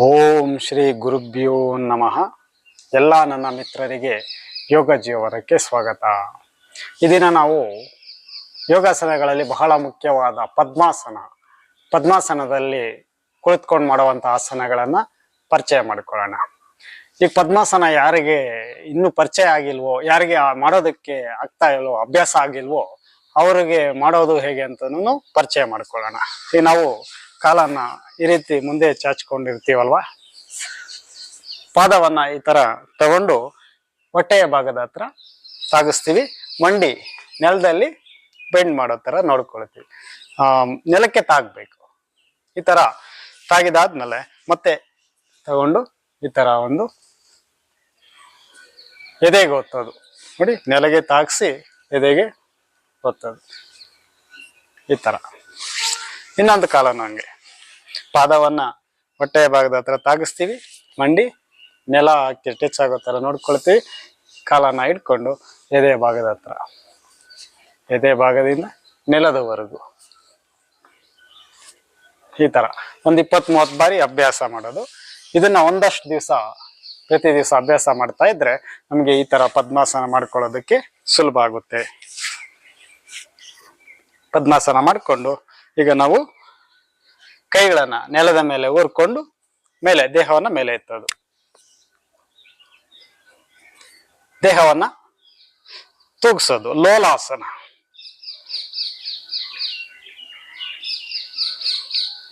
ಓಂ ಶ್ರೀ ಗುರುಭ್ಯೋ ನಮಃ. ಎಲ್ಲ ನನ್ನ ಮಿತ್ರರಿಗೆ ಯೋಗ ಜೀವನಕ್ಕೆ ಸ್ವಾಗತ. ಈ ದಿನ ನಾವು ಯೋಗಾಸನಗಳಲ್ಲಿ ಬಹಳ ಮುಖ್ಯವಾದ ಪದ್ಮಾಸನ, ಪದ್ಮಾಸನದಲ್ಲಿ ಕುಳಿತುಕೊಂಡು ಮಾಡುವಂಥ ಆಸನಗಳನ್ನು ಪರಿಚಯ ಮಾಡಿಕೊಳ್ಳೋಣ. ಈ ಪದ್ಮಾಸನ ಯಾರಿಗೆ ಇನ್ನೂ ಪರಿಚಯ ಆಗಿಲ್ವೋ, ಯಾರಿಗೆ ಮಾಡೋದಕ್ಕೆ ಆಗ್ತಾ ಇಲ್ವೋ, ಅಭ್ಯಾಸ ಆಗಿಲ್ವೋ, ಅವರಿಗೆ ಮಾಡೋದು ಹೇಗೆ ಅಂತನೂ ಪರಿಚಯ ಮಾಡ್ಕೊಳ್ಳೋಣ. ಈ ನಾವು ಕಾಲನ್ನ ಈ ರೀತಿ ಮುಂದೆ ಚಾಚಿಕೊಂಡಿರ್ತೀವಲ್ವಾ? ಪಾದವನ್ನ ಈ ತರ ತಗೊಂಡು ಹೊಟ್ಟೆಯ ಭಾಗದ ಹತ್ರ ಸಾಗಿಸ್ತೀವಿ. ಮಂಡಿ ನೆಲದಲ್ಲಿ ಬೆಂಡ್ ಮಾಡೋ ತರ ನೋಡ್ಕೊಳ್ತೀವಿ. ನೆಲಕ್ಕೆ ತಾಗ್ಬೇಕು. ಈ ತರ ತಾಗಿದಾದ್ಮೇಲೆ ಮತ್ತೆ ತಗೊಂಡು ಈ ತರ ಒಂದು ಎದೆಗೆ ಒತ್ತೋದು. ನೋಡಿ, ನೆಲಗೆ ತಾಗಿಸಿ ಎದೆಗೆ ಒತ್ತೋದು. ಈ ತರ. ಇನ್ನೊಂದು ಕಾಲನು ಹಂಗೆ ಪಾದವನ್ನ ಹೊಟ್ಟೆಯ ಭಾಗದ ಹತ್ರ ತಾಗಿಸ್ತೀವಿ. ಮಂಡಿ ನೆಲ ಹಾಕಿ ಟಚ್ ಆಗೋ ಥರ ನೋಡ್ಕೊಳ್ತೀವಿ. ಕಾಲನ್ನ ಇಟ್ಕೊಂಡು ಎದೆ ಭಾಗದ ಹತ್ರ. ಎದೆ ಭಾಗದಿಂದ ನೆಲದವರೆಗೂ. ಈ ತರ ಒಂದು ಇಪ್ಪತ್ತ್ ಮೂವತ್ತು ಬಾರಿ ಅಭ್ಯಾಸ ಮಾಡೋದು. ಇದನ್ನ ಒಂದಷ್ಟು ದಿವಸ ಪ್ರತಿ ದಿವಸ ಅಭ್ಯಾಸ ಮಾಡ್ತಾ ಇದ್ರೆ ನಮಗೆ ಈ ತರ ಪದ್ಮಾಸನ ಮಾಡ್ಕೊಳ್ಳೋದಕ್ಕೆ ಸುಲಭ ಆಗುತ್ತೆ. ಪದ್ಮಾಸನ ಮಾಡಿಕೊಂಡು ಈಗ ನಾವು ಕೈಗಳನ್ನ ನೆಲದ ಮೇಲೆ ಊರ್ಕೊಂಡು ಮೇಲೆ ದೇಹವನ್ನ ಮೇಲೆ ಎತ್ತೋದು. ದೇಹವನ್ನ ತೂಗಿಸೋದು, ಲೋಲಾಸನ.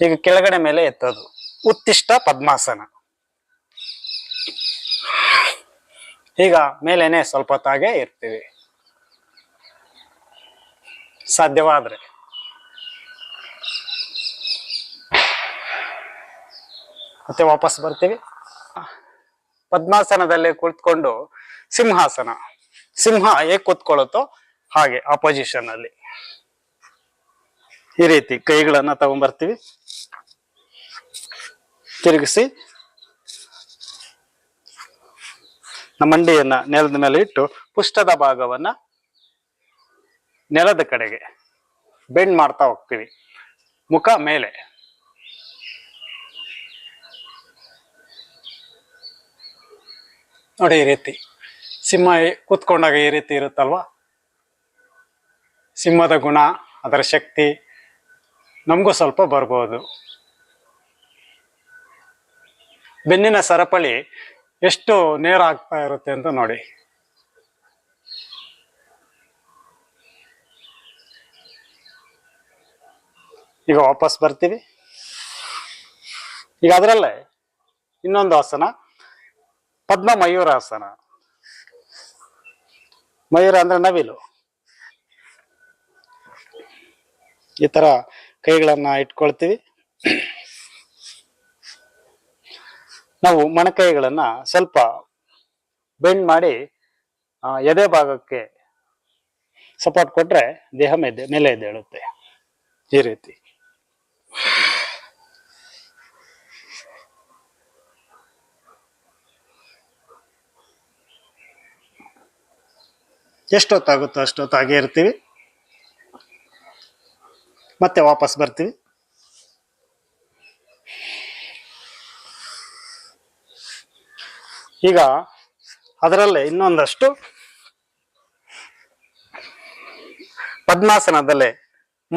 ಈಗ ಕೆಳಗಡೆ ಮೇಲೆ ಎತ್ತೋದು, ಉತ್ತಿಷ್ಟ ಪದ್ಮಾಸನ. ಈಗ ಮೇಲೇನೆ ಸ್ವಲ್ಪ ಹೊತ್ತಾಗೆ ಇರ್ತೀವಿ. ಸಾಧ್ಯವಾದ್ರೆ. ಮತ್ತೆ ವಾಪಸ್ ಬರ್ತೀವಿ. ಪದ್ಮಾಸನದಲ್ಲಿ ಕುಳಿತುಕೊಂಡು ಸಿಂಹಾಸನ. ಸಿಂಹ ಹೇಗೆ ಕೂತ್ಕೊಳ್ಳುತ್ತೋ ಹಾಗೆ ಅಪೋಸಿಷನ್ ಅಲ್ಲಿ. ಈ ರೀತಿ ಕೈಗಳನ್ನ ತಗೊಂಡ್ಬರ್ತೀವಿ ತಿರುಗಿಸಿ. ನಮ್ಮ ಮಂಡಿಯನ್ನ ನೆಲದ ಮೇಲೆ ಇಟ್ಟು ಪುಷ್ಟದ ಭಾಗವನ್ನ ನೆಲದ ಕಡೆಗೆ ಬೆಂಡ್ ಮಾಡ್ತಾ ಹೋಗ್ತೀವಿ. ಮುಖ ಮೇಲೆ. ನೋಡಿ ಈ ರೀತಿ. ಸಿಂಹ ಕೂತ್ಕೊಂಡಾಗ ಈ ರೀತಿ ಇರುತ್ತಲ್ವಾ? ಸಿಂಹದ ಗುಣ, ಅದರ ಶಕ್ತಿ ನಮಗೂ ಸ್ವಲ್ಪ ಬರ್ಬೋದು. ಬೆನ್ನಿನ ಸರಪಳಿ ಎಷ್ಟು ನೇರ ಆಗ್ತಾ ಇರುತ್ತೆ ಅಂತ ನೋಡಿ. ಈಗ ವಾಪಸ್ ಬರ್ತೀವಿ. ಈಗ ಅದರಲ್ಲೇ ಇನ್ನೊಂದು ಆಸನ. ಪದ್ಮ ಮಯೂರಾಸನ ಮಯೂರ ಅಂದ್ರೆ ನವಿಲು. ಈ ತರ ಕೈಗಳನ್ನ ಇಟ್ಕೊಳ್ತೀವಿ. ನಾವು ಮೊಣಕೈಗಳನ್ನ ಸ್ವಲ್ಪ ಬೆಂಡ್ ಮಾಡಿ ಎದೆ ಭಾಗಕ್ಕೆ ಸಪೋರ್ಟ್ ಕೊಟ್ರೆ ದೇಹ ಮೇಲೆ ಮೇಲೆ ಎದ್ದೇಳುತ್ತೆ. ಈ ರೀತಿ. ಎಷ್ಟೊತ್ತಾಗುತ್ತೋ ಅಷ್ಟೊತ್ತು ಹಾಗೆ ಇರ್ತೀವಿ. ಮತ್ತೆ ವಾಪಸ್ ಬರ್ತೀವಿ. ಈಗ ಅದರಲ್ಲೇ ಇನ್ನೊಂದಷ್ಟು ಪದ್ಮಾಸನದಲ್ಲೇ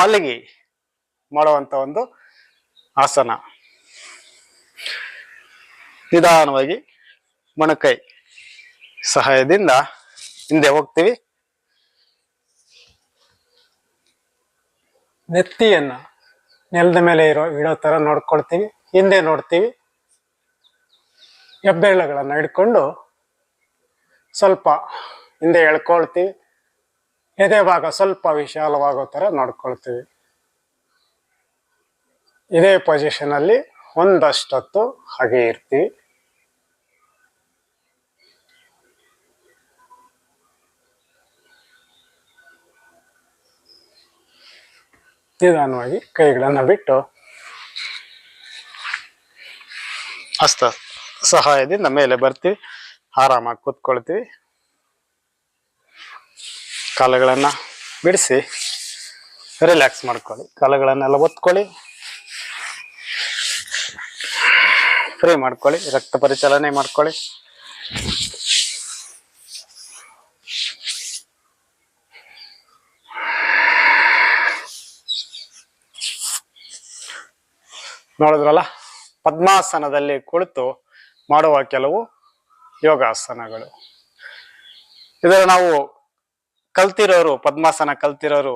ಮಲಗಿ ಮಾಡುವಂತ ಒಂದು ಆಸನ. ನಿಧಾನವಾಗಿ ಮೊಣಕೈ ಸಹಾಯದಿಂದ ಹಿಂದೆ ಹೋಗ್ತೀವಿ. ನೆತ್ತಿಯನ್ನ ನೆಲದ ಮೇಲೆ ಇರೋ, ಇಡೋ ತರ ನೋಡ್ಕೊಳ್ತೀವಿ, ಹಿಂದೆ ನೋಡ್ತೀವಿ. ಹೆಬ್ಬೆರಳುಗಳನ್ನ ಹಿಡ್ಕೊಂಡು ಸ್ವಲ್ಪ ಹಿಂದೆ ಎಳ್ಕೊಳ್ತೀವಿ. ಎದೆ ಭಾಗ ಸ್ವಲ್ಪ ವಿಶಾಲವಾಗೋ ತರ ನೋಡ್ಕೊಳ್ತೀವಿ. ಇದೇ ಪೊಸಿಷನ್ ಅಲ್ಲಿ ಒಂದಷ್ಟೊತ್ತು ಹಾಗೆ ಇರ್ತೀವಿ. ನಿಧಾನವಾಗಿ ಕೈಗಳನ್ನು ಬಿಟ್ಟು ಹಸ್ತ ಸಹಾಯದಿಂದ ಮೇಲೆ ಬರ್ತೀವಿ. ಆರಾಮಾಗಿ ಕೂತ್ಕೊಳ್ತೀವಿ. ಕಾಲುಗಳನ್ನು ಬಿಡಿಸಿ ರಿಲ್ಯಾಕ್ಸ್ ಮಾಡ್ಕೊಳ್ಳಿ. ಕಾಲುಗಳನ್ನೆಲ್ಲ ಒತ್ಕೊಳ್ಳಿ. ಫ್ರೀ ಮಾಡ್ಕೊಳ್ಳಿ. ರಕ್ತ ಪರಿಚಲನೆ ಮಾಡ್ಕೊಳ್ಳಿ. ನೋಡಿದ್ರಲ್ಲ, ಪದ್ಮಾಸನದಲ್ಲಿ ಕುಳಿತು ಮಾಡುವ ಕೆಲವು ಯೋಗಾಸನಗಳು. ಇದರ ನಾವು ಕಲ್ತಿರೋರು, ಪದ್ಮಾಸನ ಕಲ್ತಿರೋರು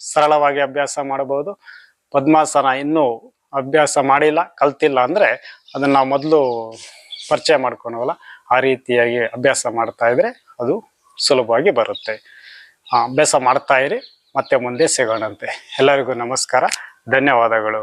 ಸರಳವಾಗಿ ಅಭ್ಯಾಸ ಮಾಡಬಹುದು. ಪದ್ಮಾಸನ ಇನ್ನೂ ಅಭ್ಯಾಸ ಮಾಡಿಲ್ಲ, ಕಲ್ತಿಲ್ಲ ಅಂದ್ರೆ ಅದನ್ನ ನಾವು ಮೊದಲು ಪರಿಚಯ ಮಾಡ್ಕೊಳವಲ್ಲ, ಆ ರೀತಿಯಾಗಿ ಅಭ್ಯಾಸ ಮಾಡ್ತಾ ಇದ್ರೆ ಅದು ಸುಲಭವಾಗಿ ಬರುತ್ತೆ. ಅಭ್ಯಾಸ ಮಾಡ್ತಾ ಇರಿ, ಮತ್ತೆ ಮುಂದೆ ಸಿಗೋಣಂತೆ. ಎಲ್ಲರಿಗೂ ನಮಸ್ಕಾರ, ಧನ್ಯವಾದಗಳು.